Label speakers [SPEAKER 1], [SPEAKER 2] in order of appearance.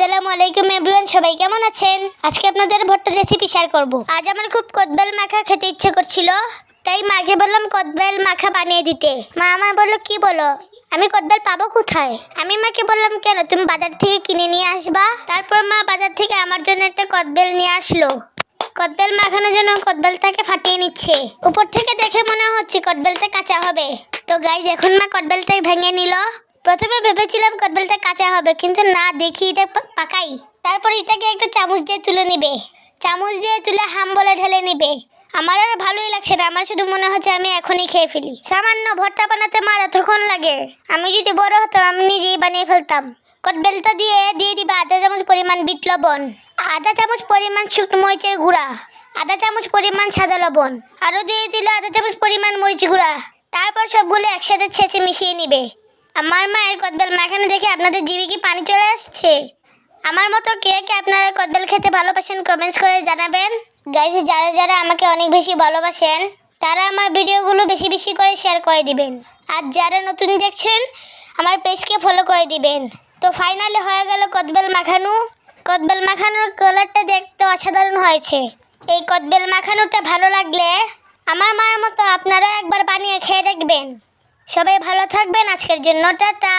[SPEAKER 1] আসসালামু আলাইকুম এভরিওয়ান, সবাই কেমন আছেন? আজকে আপনাদের ভর্তার রেসিপি শেয়ার করব। আজ আমার খুব কদবেল মাখা খেতে ইচ্ছে করছিল, তাই মাকে বললাম কদবেল মাখা বানিয়ে দিতে। মা আমার বলল, কি বলো? আমি কদবেল পাবো কোথায়? আমি মাকে বললাম, কেন? তুমি বাজার থেকে কিনে নিয়ে আসবা? তারপর মা বাজার থেকে আমার জন্য একটা কদবেল নিয়ে আসলো। কদবেল মাখানোর জন্য কদবেলটাকে ফাটিয়ে নিচ্ছে। উপর থেকে দেখে মনে হচ্ছে কদবেলটা কাঁচা হবে। তো গাইজ এখন মা কদবেলটা ভেঙে নিল। প্রথমে ভেবেছিলাম কদবেলটা কাঁচা হবে, কিন্তু না, দেখি এটা পাকাই। তারপর এটাকে একটা চামচ দিয়ে তুলে নিবে। চামচ দিয়ে তুলে হাম বলে ঢেলে নিবে। আমার আর ভালোই লাগছে না, আমার শুধু মনে হচ্ছে আমি এখনই খেয়ে ফেলি। সামান্য ভর্তা বানাতে মার এতক্ষণ লাগে। আমি যদি বড় হতাম, আমি নিজেই বানিয়ে ফেলতাম। কটবেলটা দিয়ে দিয়ে দিবা আধা চামচ পরিমাণ বিট লবণ, আধা চামচ পরিমাণ শুকনো মরিচের গুঁড়া, আধা চামচ পরিমাণ সাদা লবণ, আরও দিয়ে দিল আধা চামচ পরিমাণ মরিচ গুঁড়া। তারপর সবগুলো একসাথে ছেঁচে মিশিয়ে নিবে। আমার মায়ের কদবেল মাখানো দেখে আপনাদের জিভে কি পানি চলে আসছে? আমার মতো কে কে আপনারা কদবেল খেতে ভালোবাসেন কমেন্টস করে জানাবেন। গাইজ যারা যারা আমাকে অনেক বেশি ভালোবাসেন, তারা আমার ভিডিওগুলো বেশি বেশি করে শেয়ার করে দিবেন। আর যারা নতুন দেখছেন, আমার পেজকে ফলো করে দিবেন। তো ফাইনালি হয়ে গেল কদবেল মাখানো। কদবেল মাখানোর কালারটা দেখতে অসাধারণ হয়েছে। এই কদবেল মাখানোটা ভালো লাগলে আমার মায়ের মতো আপনারা একবার বানিয়ে খেয়ে দেখবেন। সবাই ভালো থাকবেন। আজকের জন্য টাটা।